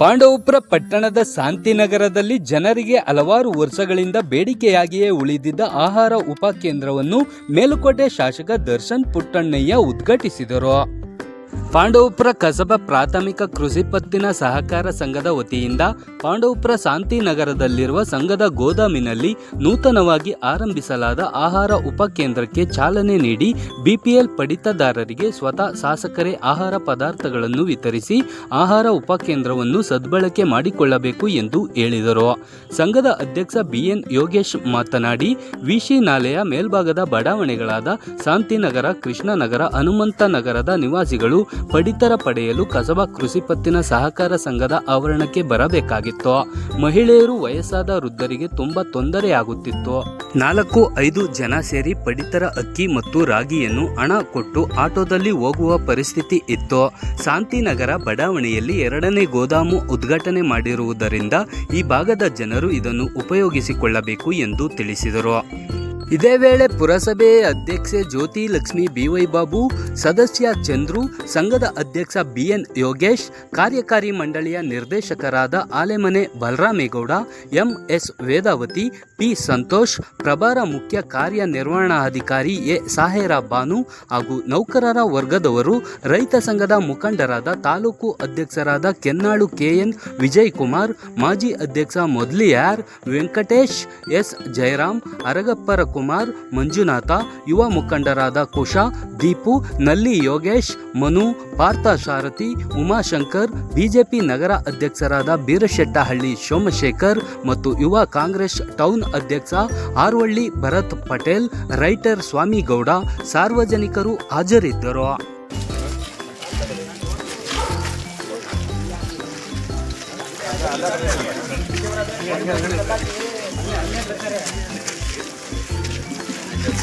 ಪಾಂಡವಪುರ ಪಟ್ಟಣದ ಶಾಂತಿನಗರದಲ್ಲಿ ಜನರಿಗೆ ಹಲವಾರು ವರ್ಷಗಳಿಂದ ಬೇಡಿಕೆಯಾಗಿಯೇ ಉಳಿದಿದ್ದ ಆಹಾರ ಉಪಕೇಂದ್ರವನ್ನು ಮೇಲುಕೋಟೆ ಶಾಸಕ ದರ್ಶನ್ ಪುಟ್ಟಣ್ಣಯ್ಯ ಉದ್ಘಾಟಿಸಿದರು. ಪಾಂಡವಪುರ ಕಸಬಾ ಪ್ರಾಥಮಿಕ ಕೃಷಿ ಪತ್ತಿನ ಸಹಕಾರ ಸಂಘದ ವತಿಯಿಂದ ಪಾಂಡವಪುರ ಶಾಂತಿನಗರದಲ್ಲಿರುವ ಸಂಘದ ಗೋದಾಮಿನಲ್ಲಿ ನೂತನವಾಗಿ ಆರಂಭಿಸಲಾದ ಆಹಾರ ಉಪಕೇಂದ್ರಕ್ಕೆ ಚಾಲನೆ ನೀಡಿ ಬಿಪಿಎಲ್ ಪಡಿತದಾರರಿಗೆ ಸ್ವತಃ ಶಾಸಕರೇ ಆಹಾರ ಪದಾರ್ಥಗಳನ್ನು ವಿತರಿಸಿ ಆಹಾರ ಉಪಕೇಂದ್ರವನ್ನು ಸದ್ಬಳಕೆ ಮಾಡಿಕೊಳ್ಳಬೇಕು ಎಂದು ಹೇಳಿದರು. ಸಂಘದ ಅಧ್ಯಕ್ಷ ಬಿಎನ್ ಯೋಗೇಶ್ ಮಾತನಾಡಿ, ವಿಶಿ ನಾಲೆಯ ಮೇಲ್ಭಾಗದ ಬಡಾವಣೆಗಳಾದ ಶಾಂತಿನಗರ, ಕೃಷ್ಣನಗರ ಹನುಮಂತ ನಗರದ ನಿವಾಸಿಗಳು ಪಡಿತರ ಪಡೆಯಲು ಕಸಬಾ ಕೃಷಿ ಪತ್ತಿನ ಸಹಕಾರ ಸಂಘದ ಆವರಣಕ್ಕೆ ಬರಬೇಕಾಗಿತ್ತು. ಮಹಿಳೆಯರು ವಯಸ್ಸಾದ ವೃದ್ಧರಿಗೆ ತುಂಬಾ ತೊಂದರೆಯಾಗುತ್ತಿತ್ತು. ನಾಲ್ಕು ಐದು ಜನ ಸೇರಿ ಪಡಿತರ ಅಕ್ಕಿ ಮತ್ತು ರಾಗಿಯನ್ನು ಹಣ ಕೊಟ್ಟು ಆಟೋದಲ್ಲಿ ಹೋಗುವ ಪರಿಸ್ಥಿತಿ ಇತ್ತು. ಶಾಂತಿನಗರ ಬಡಾವಣೆಯಲ್ಲಿ ಎರಡನೇ ಗೋದಾಮು ಉದ್ಘಾಟನೆ ಮಾಡಿರುವುದರಿಂದ ಈ ಭಾಗದ ಜನರು ಇದನ್ನು ಉಪಯೋಗಿಸಿಕೊಳ್ಳಬೇಕು ಎಂದು ತಿಳಿಸಿದರು. ಇದೇ ವೇಳೆ ಪುರಸಭೆ ಅಧ್ಯಕ್ಷೆ ಜ್ಯೋತಿ ಲಕ್ಷ್ಮಿ ಬಿವೈ ಬಾಬು, ಸದಸ್ಯ ಚಂದ್ರು, ಸಂಘದ ಅಧ್ಯಕ್ಷ ಬಿಎನ್ ಯೋಗೇಶ್, ಕಾರ್ಯಕಾರಿ ಮಂಡಳಿಯ ನಿರ್ದೇಶಕರಾದ ಆಲೆಮನೆ ಬಲರಾಮೇಗೌಡ, ಎಂಎಸ್ ವೇದಾವತಿ, ಪಿ ಸಂತೋಷ್, ಪ್ರಭಾರ ಮುಖ್ಯ ಕಾರ್ಯನಿರ್ವಹಣಾಧಿಕಾರಿ ಎ ಸಾಹೇರ ಬಾನು ಹಾಗೂ ನೌಕರರ ವರ್ಗದವರು, ರೈತ ಸಂಘದ ಮುಖಂಡರಾದ ತಾಲೂಕು ಅಧ್ಯಕ್ಷರಾದ ಕೆನ್ನಾಳು ಕೆಎನ್ ವಿಜಯ್ ಕುಮಾರ್ ಮಾಜಿ ಅಧ್ಯಕ್ಷ ಮೊದ್ಲಿಯಾರ್, ವೆಂಕಟೇಶ್ ಎಸ್ ಜಯರಾಮ್, ಅರಗಪ್ಪರ ಕುಮಾರ್ ಮಂಜುನಾಥ, ಯುವ ಮುಖಂಡರಾದ ಕುಶ, ದೀಪು, ನಲ್ಲಿ ಯೋಗೇಶ್, ಮನು, ಪಾರ್ಥ ಸಾರಥಿ, ಉಮಾಶಂಕರ್, ಬಿಜೆಪಿ ನಗರ ಅಧ್ಯಕ್ಷರಾದ ಬೀರಶೆಟ್ಟಹಳ್ಳಿ ಸೋಮಶೇಖರ್ ಮತ್ತು ಯುವ ಕಾಂಗ್ರೆಸ್ ಟೌನ್ ಅಧ್ಯಕ್ಷ ಆರ್ವಳ್ಳಿ ಭರತ್ ಪಟೇಲ್, ರೈಟರ್ ಸ್ವಾಮಿಗೌಡ ಸಾರ್ವಜನಿಕರು ಹಾಜರಿದ್ದರು. ಬರ್ರಿ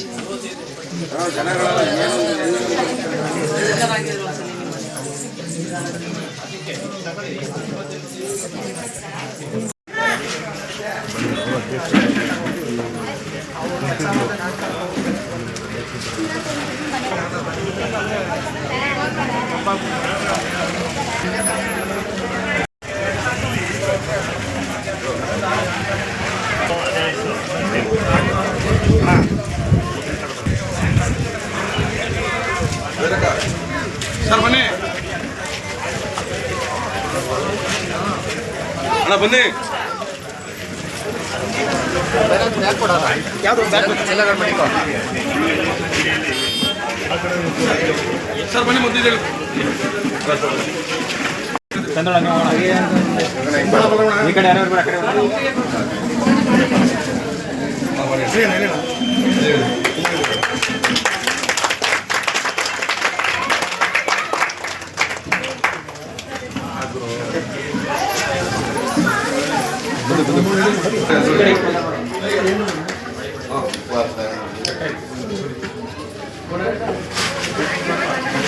ಸರ್ ಅಣ್ಣ ಬನ್ನಿ. ಸರ್ ಬನ್ನಿ ಮುದ್ದಿದ್ದೇಳಿ ಈ ಕಡೆ ಯಾರು ಆ ಕಡೆ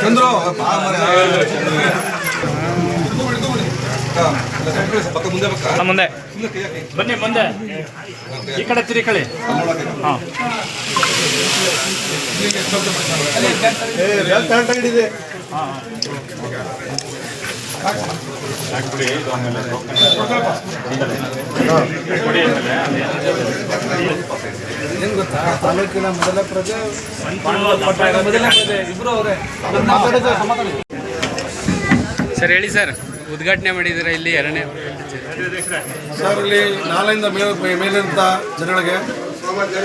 ಚಂದ್ರು ಹಾ, ಮುಂದೆ. ಬನ್ನಿ ಮುಂದೆ. ಈ ಕಡೆ ತಿರಿ ಕಳಿ ಹಾಂ. ಮಾಡ್ತಾರೆ. ಏನ್ ಗೊತ್ತಾ? ತಾಲೂಕಿನ ಮೊದಲ ಪ್ರಜೆ ಮೊದಲನೇ ಪ್ರಜೆ ಇಬ್ರು ಅವರೇ. ಸರ್ ಹೇಳಿ ಸರ್ ಉದ್ಘಾಟನೆ ಮಾಡಿದ್ದೀರಾ ಇಲ್ಲಿ ಎರಡನೇ ಸರ್ ಇಲ್ಲಿ ನಾಳೆಯಿಂದ ಮೇಲೆ ಮೇಲಿಂದ ಜನಗಳಿಗೆ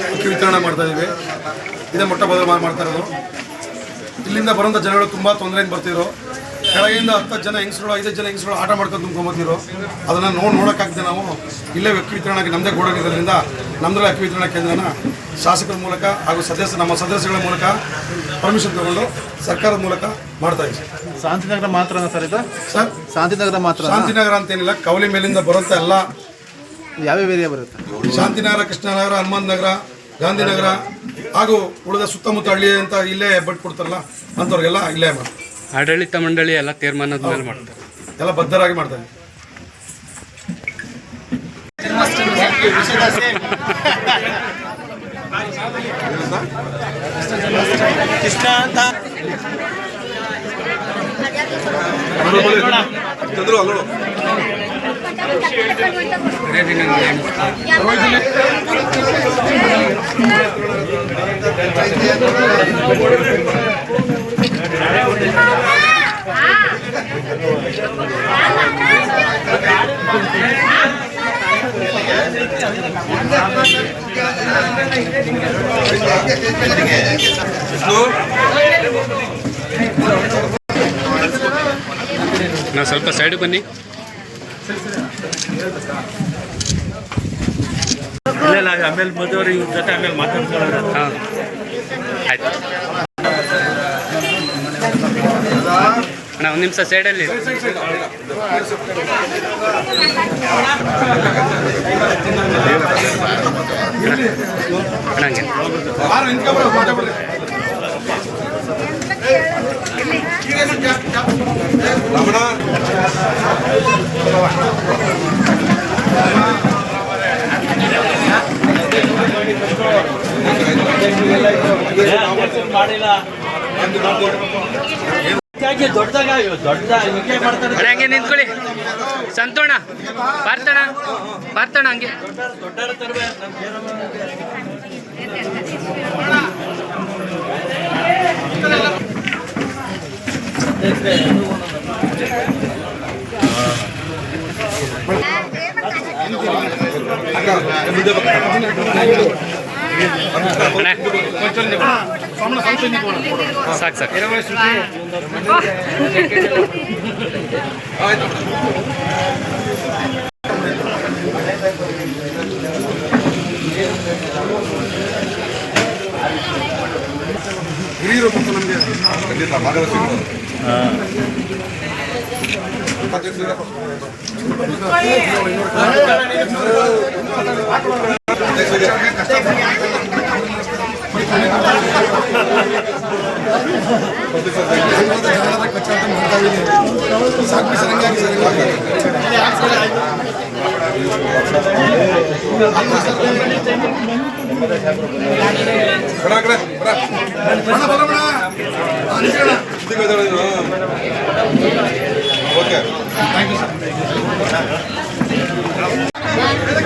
ಅಕ್ಕಿ ವಿತರಣೆ ಮಾಡ್ತಾ ಇದ್ದೀವಿ. ಇದೇ ಮೊಟ್ಟ ಮೊದಲು ಮಾ- ಮಾಡ್ತಾ ಇರೋದು. ಇಲ್ಲಿಂದ ಬರುವಂಥ ಜನಗಳು ತುಂಬ ತೊಂದರೆಯಿಂದ ಬರ್ತಿದ್ರು ಕೆಳಗಿಂದ ಹತ್ತು ಜನ ಹೆಂಗಸರು ಐದು ಜನ ಹೆಂಗಸರು ಆಟ ಮಾಡ್ಕೊಂಡು ತುಂಬ್ಕೊಂಬತ್ತಿದ್ರು ಅದನ್ನು ನೋಡಿ ನೋಡೋಕ್ಕಾಗ್ದೆ ನಾವು ಇಲ್ಲೇ ವ್ಯಕ್ತಿ ವಿತರಣೆಗೆ ನಮ್ಮದೇ ಗೋಡಾಗಿರೋದ್ರಿಂದ ನಮ್ಮದ್ರಲ್ಲಿ ಅಕ್ಕಿ ವಿತರಣಾ ಕೇಂದ್ರನ ಶಾಸಕರ ಮೂಲಕ ಹಾಗೂ ಸದಸ್ಯ ನಮ್ಮ ಸದಸ್ಯಗಳ ಮೂಲಕ ಪರ್ಮಿಷನ್ ತಗೊಂಡು ಸರ್ಕಾರದ ಮೂಲಕ ಮಾಡ್ತಾ ಇದ್ದೀವಿ ಶಾಂತಿನಗರ ಮಾತ್ರ ಸರ್ ಇದು? ಸರ್? ಶಾಂತಿನಗರ ಮಾತ್ರ ಶಾಂತಿನಗರ ಅಂತೇನಿಲ್ಲ ಕವಲಿ ಮೇಲಿಂದ ಬರುವಂಥ ಎಲ್ಲ ಯಾವ್ಯಾವ ಏರಿಯಾ ಬರುತ್ತೆ? ಶಾಂತಿನಗರ ಕೃಷ್ಣನಗರ ಹನುಮಂತ ನಗರ ಗಾಂಧಿನಗರ ಹಾಗೂ ಉಳಿದ ಸುತ್ತಮುತ್ತ ಹಳ್ಳಿ ಅಂತ ಇಲ್ಲೇ ಬಟ್ ಕೊಡ್ತಾರಲ್ಲ ಅಂಥವ್ರಿಗೆಲ್ಲ ಇಲ್ಲೇ ಮಾಡ್ತಾರೆ ಆಡಳಿತ ಮಂಡಳಿ ಎಲ್ಲ ತೀರ್ಮಾನದ ಮೇಲೆ ಮಾಡ್ತಾರೆ. ಎಲ್ಲ ಬದ್ಧರಾಗಿ ಮಾಡ್ತಾರೆ. ಚಂದ್ರು ಅಲ್ಲೋಡು. ನಾವು ಸ್ವಲ್ಪ ಸೈಡ್ ಬನ್ನಿ. ಇಲ್ಲ ಆಮೇಲೆ ಮದುವೆ ಇವ್ರ ಜೊತೆ ಆಮೇಲೆ ಮಾತಾಡ್ಕೊಳ್ಳೋಣ ಹಾಂ. ಆಯ್ತು. ಅಣ್ಣ ಒಂದು ನಿಮಿಷ ಸೈಡಲ್ಲಿ ಅಣ್ಣ ಹಂಗೆ. ಯಾರು ನಿಂತ್ಕೊಬ್ರು ಮಾತಾಡ್ಬಿಡ್ರಿ ರಮಣ ಹಿಂಗೆ ನಿಂತ್ಕೊಳ್ಳಿ. ಸಂತೋಣ ಪಾರ್ತಣ ಪಾರ್ತಣ ಹಂಗೆ. ಅಣ್ಣ. ಸಾಕು ಸಾಕು ಹಿರಿಯರು ಮತ್ತು ನಮಗೆ ಖಂಡಿತ ಮಾರ್ಗದರ್ಶಿ ಕಚ್ಚಾಟ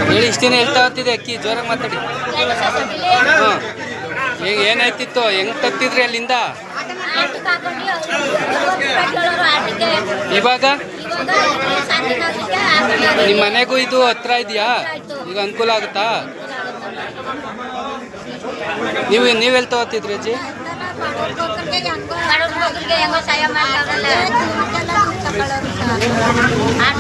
ಹೇಳಿ ಇಷ್ಟಿನ ಎಷ್ಟು ಹೇಳ್ತಾ ಹೋಗ್ತಿದೆ ಅಕ್ಕಿ? ಜೋರಾಗಿ ಮಾತಾಡಿ. ಹಾಂ ಈಗ ಏನಾಯ್ತಿತ್ತು? ಹೆಂಗ್ ತತ್ತಿದ್ರಿ ಅಲ್ಲಿಂದ? ಇವಾಗ? ನಿಮ್ಮ ಮನೆಗೂ ಇದು ಹತ್ರ ಇದೆಯಾ? ಈಗ ಅನುಕೂಲ ಆಗುತ್ತಾ? ನೀವು ನೀವೆಲ್ಲಿ ತಗೋತಿದ್ರಿ ಅಜ್ಜಿ? ನಾನು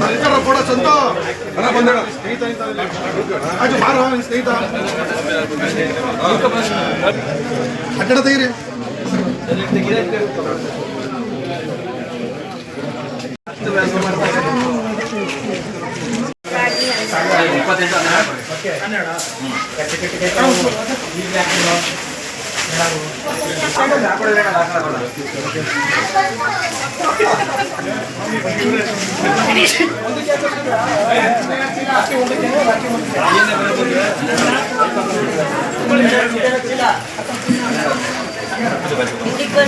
ಮಾಡಿಲ್ವಾ ಕೂಡ ಸಂತ. ಅಣ್ಣ ಬಂದಣ ಸ್ನೇಹಿತ ನಿಂತಲ್ಲ. ಆಯ್ತು ಬಾರೋ ನಿನ್ ಸ್ನೇಹಿತ. ಕಟ್ಟಡ ತೆಗೀರಿ Hindi ko